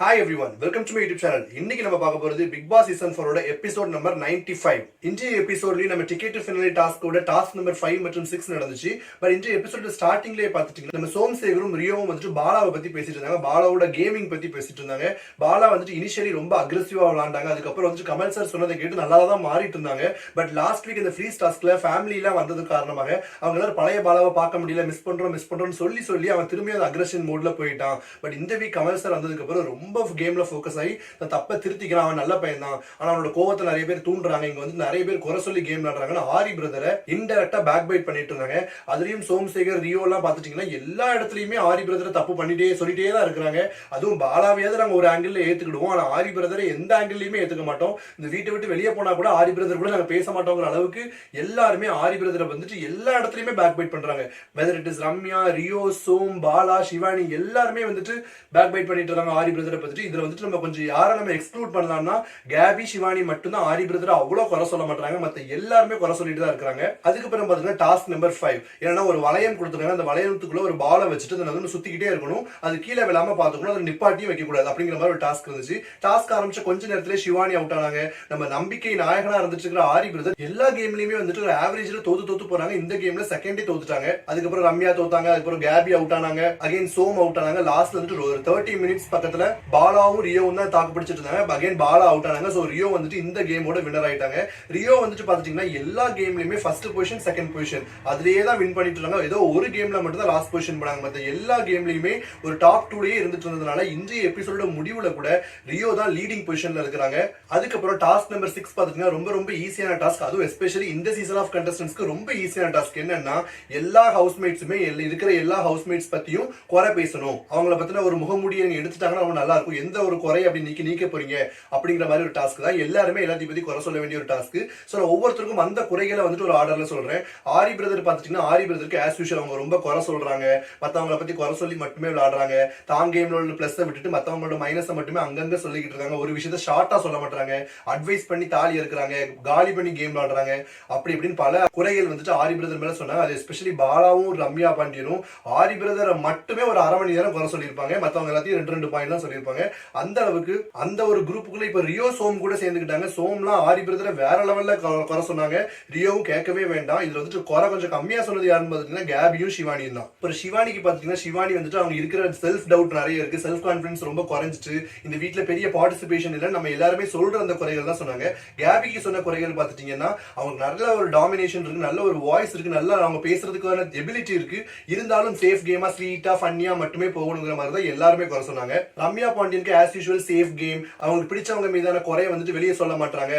Hi everyone welcome to my YouTube channel இன்னைக்கு நம்ம பார்க்க போறது பிக் பாஸ் சீசன் ஃபோரோட எபிசோட் நம்பர் 95 ஃபைவ் இன்றைய எபிசோட்லயும் நம்ம டிக்கெட் ஃபினலி டாஸ்கோட டாஸ்க் நம்பர் ஃபைவ் மற்றும் சிக்ஸ் நடந்துச்சு. பட் இன்றைய எபிசோட் ஸ்டார்டிங்லேயே பார்த்துட்டீங்கன்னா நம்ம சோம்சேகரும் ரியோவும் வந்துட்டு பாலாவை பத்தி பேசிட்டு இருந்தாங்க. பாலாவோட கேமிங் பத்தி பேசிட்டு இருந்தாங்க. பாலா வந்துட்டு இனிஷியலி ரொம்ப அக்ரெசிவா விளாண்டாங்க. அதுக்கப்புறம் வந்துட்டு கமல் சார் சொன்னதை கேட்டு நல்லா தான் மாறிட்டு இருந்தாங்க. பட் லாஸ்ட் வீக் இந்த ஃப்ரீ டாஸ்க்ல ஃபேமிலிலாம் வந்தது காரணமாக அவங்க எல்லாரும் பழைய பாலாவை பார்க்க முடியல. மிஸ் பண்றோம் மிஸ் பண்றோம்னு சொல்லி சொல்லி அவன் திரும்பி அந்த அக்ரஷன் மோட்ல போயிட்டான். பட் இந்த வீக் கமல் சார் வந்ததுக்கு அப்புறம் ரொம்ப கேமில் ஃபோக்கஸ் ஆகி நான் தப்பை திருத்திக்கிறான். அவன் நல்ல பையன் தான் ஆனால் அவனோட கோவத்தை நிறைய பேர் தூண்டுறாங்க. இங்கே வந்து நிறைய பேர் குறை சொல்லி கேம் விளாடுறாங்கன்னு ஆரி பிரதரை இன்டெரக்டாக பேக் பைட் பண்ணிட்டு இருந்தாங்க. அதுலயும் சோம்சேகர் ரியோ எல்லாம் எல்லா இடத்துலையுமே ஆரி பிரதரை தப்பு பண்ணிட்டே சொல்லிட்டே தான் இருக்கிறாங்க. அதுவும் பாலாவையாவது நாங்கள் ஒரு ஆங்கிளில் ஏற்றுக்கிடுவோம் ஆனால் ஆரி பிரதரை எந்த ஆங்கிள்லையுமே ஏத்துக்க மாட்டோம். இந்த வீட்டை விட்டு வெளியே போனால் கூட ஆரி பிரதர் கூட நாங்கள் பேச மாட்டோங்கிற அளவுக்கு எல்லாருமே ஆரி பிரதரை வந்துட்டு எல்லா இடத்துலையுமே பேக் பைட் பண்ணுறாங்க whether it is Ramya Rio Som Bala Shivani எல்லாருமே வந்துட்டு பேக் பைட் பண்ணிட்டு இருக்காங்க ஆரி பிரதரை பத்திட்டு இதுல வந்துட்டு நம்ம கொஞ்சம் யாரை நம்ம எக்ஸ்க்ளூட் பண்ணலாம்னா கேபி சிவானி மட்டும்தான் ஆரி பிரதர் அவ்வளவு குறை சொல்ல மாட்டாங்க மத்த எல்லாருமே குறை சொல்லிட்டு தான் இருக்காங்க. அதுக்கப்புறம் பாத்தீங்கன்னா டாஸ்க் நம்பர் ஃபைவ் ஏன்னா ஒரு வளையம் கொடுத்துருக்காங்க. அந்த வளையத்துக்குள்ள ஒரு பாலை வச்சுட்டு அதை வந்து சுத்திக்கிட்டே இருக்கணும். அது கீழே விழாம பாத்துக்கணும் அதை நிப்பாட்டியும் வைக்க கூடாது அப்படிங்கிற மாதிரி ஒரு டாஸ்க் இருந்துச்சு. டாஸ்க் ஆரம்பிச்ச கொஞ்ச நேரத்துல சிவானி அவுட் ஆனாங்க. நம்ம நம்பிக்கை நாயகனா இருந்துட்டு இருக்கிற ஆரி பிரதர் எல்லா கேம்லயுமே வந்துட்டு ஒரு ஆவரேஜ்ல தோத்து தோத்து போறாங்க. இந்த கேம்ல செகண்டே தோத்துட்டாங்க. அதுக்கப்புறம் ரம்யா தோத்தாங்க. அதுக்கப்புறம் கேபி அவுட் ஆனாங்க. அகைன் சோம் அவுட் ஆனாங்க. லாஸ்ட்ல வந்துட்டு ஒரு தேர்ட்டி மினிட்ஸ் பக்கத்துல பாலாவும் ரியோவும் தான் தாக்கு பிடிச்சிட்டு இருந்தாங்க. அகைன் பாலா அவுட் ஆனாங்க. ஸோ ரியோ வந்துட்டு இந்த கேமோட வின்னர் ஆயிட்டாங்க. ரியோ வந்துட்டு பார்த்துட்டிங்கன்னா எல்லா கேம்லையுமே ஃபர்ஸ்ட் பொசிஷன் செகண்ட் பொசிஷன் அதுலேயே தான் வின் பண்ணிட்டு இருந்தாங்க. ஏதோ ஒரு கேம்ல மட்டும் தான் லாஸ்ட் பொசிஷன் பண்ணாங்க. மற்ற எல்லா கேம்லையுமே ஒரு டாப் டூலேயே இருந்துட்டு இருந்ததுனால இன்றைய எபிசோட முடிவுல கூட ரியோ தான் லீடிங் பொசிஷன்ல இருக்கிறாங்க. அதுக்கப்புறம் டாஸ்க் நம்பர் சிக்ஸ் பாத்துட்டீங்கன்னா ரொம்ப ரொம்ப ஈஸியான டாஸ்க் அதுவும் எஸ்பெஷலி இந்த சீசன் ஆஃப் கண்டஸ்டன்ஸ்க்கு ரொம்ப ஈஸியான டாஸ்க் என்னன்னா எல்லா ஹவுஸ்மேட்ஸுமே இருக்கிற எல்லா ஹவுஸ்மேட்ஸ் பத்தியும் குறை பேசணும். அவங்கள பத்தின ஒரு முகமூடியை எடுத்துட்டாங்கன்னா அவங்க நல்லா இருக்கும் எந்த ஒரு குறை அப்படி நீக்கி நீக்க போறீங்க அப்படிங்கிற மாதிரி ஒரு டாஸ்க் தான். எல்லாருமே எல்லாத்தையும் பத்தி குறை சொல்ல வேண்டிய ஒரு டாஸ்க் ஸோ ஒவ்வொருத்தருக்கும் அந்த குறைகளை வந்துட்டு ஒரு ஆர்டர்ல சொல்றேன். ஆரி பிரதர் பார்த்துட்டீங்கன்னா ஆரி பிரதருக்கு ஆஸ் யூஷுவல் அவங்க ரொம்ப குறை சொல்றாங்க. மத்தவங்கள பத்தி குறை சொல்லி மட்டுமே விளையாடுறாங்க. தாங்க கேம்ல உள்ள பிளஸ் விட்டுட்டு மத்தவங்களோட மைனஸை மட்டுமே அங்கங்க சொல்லிக்கிட்டு இருக்காங்க. ஒரு விஷயத்த ஷார்ட்டா சொல்ல மாட்டாங்க அட்வைஸ் பண்ணி தாலி இருக்கிறாங்க காலி பண்ணி கேம் விளையாடுறாங்க. அப்படி இப்படின்னு பல குறைகள் வந்துட்டு ஆரி பிரதர் மேல சொன்னாங்க அது எஸ்பெஷலி பாலாவும் ரம்யா பாண்டியனும் ஆரி பிரதரை மட்டுமே ஒரு அரை மணி நேரம் குறை சொல்லியிருப்பாங்க. மத்தவங்க எல்லாத்தையும் ரெண்டு ரெண்டு பாயிண்ட் தான் சொல்லியிருப்பாங்க. அந்த அளவுக்கு அந்த ஒரு குரூப்புக்குள்ள இப்ப ரியோ சோம் கூட சேர்ந்துக்கிட்டாங்க. சோம்லாம் ஆரி பிரதரை வேற லெவல்ல குறை சொன்னாங்க. ரியோவும் கேட்கவே வேண்டாம். இதுல வந்துட்டு குறை கொஞ்சம் கம்மியா சொன்னது யாருன்னு பாத்தீங்கன்னா கேபியும் சிவானியும் தான். இப்போ சிவானிக்கு பாத்தீங்கன்னா சிவானி வந்துட்டு அவங்க இருக்கிற செல்ஃப் டவுட் நிறைய இருக்கு. செல்ஃப் கான்பிடன்ஸ் ரொம்ப குறைஞ்சிட்டு இந்த வீட்ல பெரிய பார்ட்டிசிபேஷன் இல்ல நம்ம எல்லாருமே சொல்ற அந்த குறைகள் தான் சொன்னாங்க. கேபிக்கு சொன்ன குறைகள் பாத்துட்டீங்கன்னா அவங்க நல்ல ஒரு டாமினேஷன் இருக்கு நல்ல ஒரு வாய்ஸ் இருக்கு நல்லா அவங்க பேசுறதுக்கான எபிலிட்டி இருக்கு. இருந்தாலும் சேஃப் கேமா ஸ்வீட்டா ஃபன்னியா மட்டுமே போகணுங்கிற மாதிரி தான் எல்லாருமே குறை சொன்னாங்க. ரம்யா பாண்டியனுக்கு ஆஸ் யூஷுவல் சேஃப் கேம் அவங்களுக்கு பிடிச்சவங்க மீதான குறையை வந்துட்டு வெளியே சொல்ல மாட்டாங்க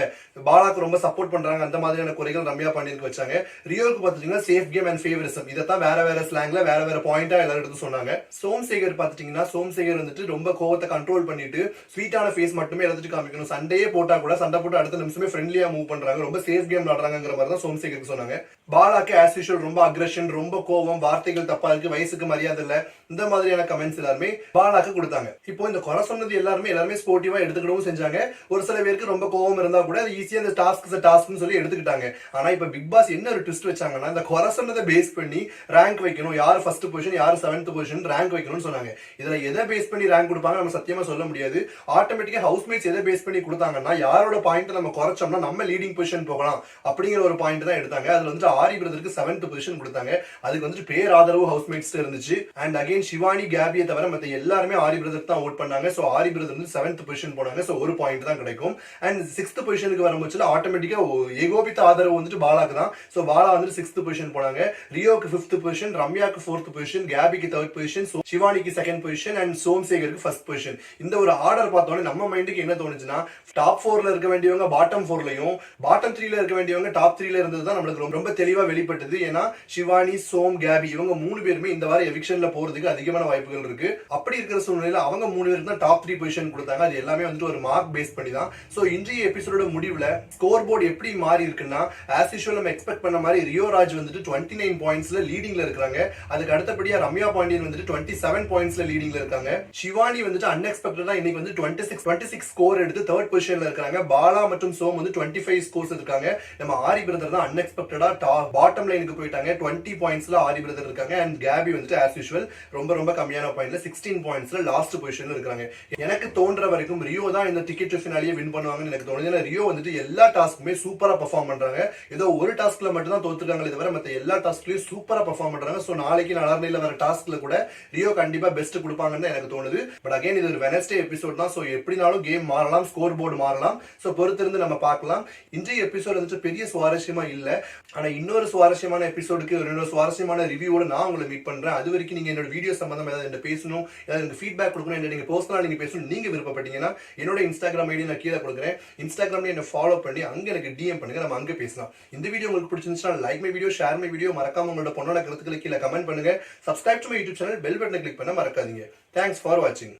பாலாக்கு ரொம்ப சப்போர்ட் பண்றாங்க. அந்த மாதிரியான குறைகள் ரம்யா பாண்டியனுக்கு வச்சாங்க. ரியோவுக்கு பாத்துட்டீங்கன்னா சேஃப் கேம் அண்ட் ஃபேவரிசம் இதைத்தான் வேற வேற ஸ்லாங்ல வேற வேற பாயிண்டா எல்லாரும் எடுத்து சொன்னாங்க. சோம்சேகர் பாத்தீங்கன்னா சோம்சேகர் வந்துட்டு ரொம்ப கோவத்தை கண்ட்ரோல் பண்ணிட்டு ஸ்வீட்டான ஃபேஸ் மட்டுமே எடுத்துட்டு காமிக்கணும். சண்டையே போட்டா கூட சண்டை போட்டு அடுத்த நிமிஷமே ஃப்ரெண்ட்லியா மூவ் பண்றாங்க. ரொம்ப சேஃப் கேம் விளாடுறாங்கிற மாதிரி தான் சோம்சேகருக்கு சொன்னாங்க. பாலாக்கு ஆஸ் யூஷுவல் ரொம்ப அக்ரஷன் ரொம்ப கோவம் வார்த்தைகள் தப்பா இருக்கு வயசுக்கு மரியாதை இல்ல. இந்த மாதிரியான கமெண்ட்ஸ் எல்லாருமே பாலாக்கு கொடுத்தாங்க. இப்போ இந்த குறை சொன்னது எல்லாருமே எல்லாருமே ஸ்போர்ட்டிவா எடுத்துக்கிடவும் செஞ்சாங்க. ஒரு சில பேருக்கு ரொம்ப கோவம் இருந்தா கூட அது ஈஸியா இந்த டாஸ்க் டாஸ்க்னு சொல்லி எடுத்துக்கிட்டாங்க. ஆனா இப்ப பிக் பாஸ் என்ன ஒரு ட்விஸ்ட் வச்சாங்கன்னா இந்த குறை சொன்னதை பேஸ் பண்ணி ரேங்க் வைக்கணும். யார் ஃபர்ஸ்ட் பொசிஷன் யார் செவன்த் பொசிஷன் ரேங்க் வைக்கணும்னு சொன்னாங்க. இதுல எதை பேஸ் பண்ணி ரேங்க் கொடுப்பாங்க நம்ம சத்தியமா சொல்ல முடியாது. ஆட்டோமேட்டிக்கா ஹவுஸ்மேட்ஸ் எதை பேஸ் பண்ணி கொடுத்தாங்கன்னா யாரோட பாயிண்ட் நம்ம குறைச்சோம்னா நம்ம லீடிங் பொசிஷன் போகலாம். அப்படிங்கிற ஒரு பாயிண்ட் தான் எடுத்தாங்க. அதுல வந்துட்டு ஆரி பிரதருக்கு செவன்த் பொசிஷன் கொடுத்தாங்க. அதுக்கு வந்துட்டு பேர் ஆதரவு ஹவுஸ்மேட்ஸ் இருந்துச்சு. அண்ட் அகைன் சிவானி கேபியை தவிர மத்த எல்லாருமே ஆரி பிரதர் தான் ஓட் பண்ணாங்க ஸோ ஆரி பிரதர் வந்து செவன்த் பொசிஷன் போனாங்க. ஸோ ஒரு பாயிண்ட் தான் கிடைக்கும். அண்ட் சிக்ஸ்த் பொசிஷனுக்கு வரும்போது ஆட்டோமேட்டிக்கா ஏகோபித்த ஆதரவு வந்துட்டு பாலாக்கு தான். சோ பாலா வந்துட்டு சிக்ஸ்த் பொசிஷன் போனாங்க. ரியோக்கு ஃபிஃப்த் பொசிஷன் ரம்யாக்கு ஃபோர்த் பொசிஷன் கேபிக்கு தேர்ட் பொசிஷன் சிவானிக்கு செகண்ட் பொசிஷன் அண்ட் சோம்சேகருக்கு ஃபர்ஸ்ட் பொசிஷன் இந்த ஒரு ஆர்டர் பார்த்தோன்னே நம்ம மைண்டுக்கு என்ன தோணுச்சுன்னா டாப் ஃபோர்ல இருக்க வேண்டியவங்க பாட்டம் ஃபோர்லயும் பாட்டம் த்ரீல இருக்க வேண்டியவங்க டாப் த்ரீல இருந்தது தான் நம்மளுக்கு ரொம்ப- ரொம்ப தெளிவாக வெளிப்பட்டது. ஏன்னா சிவானி சோம் கேபி இவங்க மூணு பேருமே இந்த வாரம் எவிக்ஷன்ல போறதுக்கு அதிகமான வாய்ப்புகள் இருக்கு. அப்படி இருக்கிற சூழ்நிலையில் அவங்க மூணு பேர் பேருக்கு தான் டாப் த்ரீ பொசிஷன் கொடுத்தாங்க. அது எல்லாமே வந்துட்டு ஒரு மார்க் பேஸ் பண்ணி தான் ஸோ இன்றைய எபிசோட முடிவில் ஸ்கோர் போர்டு எப்படி மாறி இருக்குன்னா ஆஸ் யூஷுவல் நம்ம எக்ஸ்பெக்ட் பண்ண மாதிரி ரியோ ராஜ் வந்துட்டு டுவெண்ட்டி நைன் பாயிண்ட்ஸ்ல லீடிங்ல இருக்காங்க. அதுக்கு அடுத்தபடியா ரம்யா பாண்டியன் வந்துட்டு டுவெண்ட்டி செவன் பாயிண்ட்ஸ்ல லீடிங்ல இருக்காங்க. சிவானி வந்துட்டு அன்எக்ஸ்பெக்டடா இன்னைக்கு வந்து twenty six twenty six score எடுத்து தேர்ட் பொசிஷன்ல இருக்காங்க. பாலா மற்றும் சோம் வந்து டுவெண்ட்டி ஃபைவ் ஸ்கோர்ஸ் இருக்காங்க. நம்ம ஆரி பிரதர் தான் அன்எக்ஸ்பெக்டடா பாட்டம் லைனுக்கு போயிட்டாங்க. டுவெண்ட்டி பாயிண்ட்ஸ்ல ஆரி பிரதர் இருக்காங்க. அண்ட் கேபி வந்துட்டு ஆஸ் யூஷுவல் ரொம்ப ரொம்ப கம்மியான பாயிண்ட்ல சிக்ஸ்டீன் பாயிண்ட்ஸ்ல லாஸ்ட் பொசிஷன்ல இருக்காங்க. இருக்காங்க எனக்கு தோன்ற வரைக்கும் ரியோ தான் இந்த டிக்கெட் ஃபினாலியே வின் பண்ணுவாங்கன்னு எனக்கு தோணுது. ஏன்னா ரியோ வந்துட்டு எல்லா டாஸ்க்குமே சூப்பரா பர்ஃபார்ம் பண்றாங்க. ஏதோ ஒரு டாஸ்க்ல மட்டும் தான் தோத்துருக்காங்களே தவிர மத்த எல்லா டாஸ்க்லையும் சூப்பராக பர்ஃபார்ம் பண்றாங்க. சோ நாளைக்கு நாளாறுல வர டாஸ்க்ல கூட ரியோ கண்டிப்பா பெஸ்ட் கொடுப்பாங்கன்னு எனக்கு தோணுது. பட் அகைன் இது ஒரு வெனஸ்டே எபிசோட் தான். சோ எப்படினாலும் கேம் மாறலாம் ஸ்கோர் போர்டு மாறலாம். ஸோ பொறுத்திருந்து நம்ம பார்க்கலாம். இன்றைய எபிசோட் வந்துட்டு பெரிய சுவாரஸ்யமா இல்ல. ஆனா இன்னொரு சுவாரஸ்யமான எபிசோடுக்கு இன்னொரு சுவாரஸ்யமான ரிவ்யூவோட நான் உங்களை மீட் பண்றேன். அது வரைக்கும் நீங்க என்னோட வீடியோ சம்பந்தம் ஏதாவது பேசணும் ஏதாவது எனக்கு ஃபீட்பேக் கொடுக்கணும் இல்லை நீங்க பர்சனலாக நீங்க பேசணும் நீங்க விருப்பப்பட்டீங்கன்னா என்னோட இன்ஸ்டாகிராம் ஐடி நான் கீழே கொடுக்குறேன். இன்ஸ்டாகிராம்ல என்ன ஃபாலோ பண்ணி அங்கே எனக்கு டிஎம் பண்ணுங்க நம்ம அங்கே பேசலாம். இந்த வீடியோ உங்களுக்கு பிடிச்சிருந்துச்சுன்னா like my video share my video மறக்காம உங்களோட பொண்ணோட கருத்துக்களை கீழே கமெண்ட் பண்ணுங்க. Subscribe to my YouTube channel bell பட்டனை கிளிக் பண்ண மறக்காதீங்க. தேங்க்ஸ் ஃபார் வாட்சிங்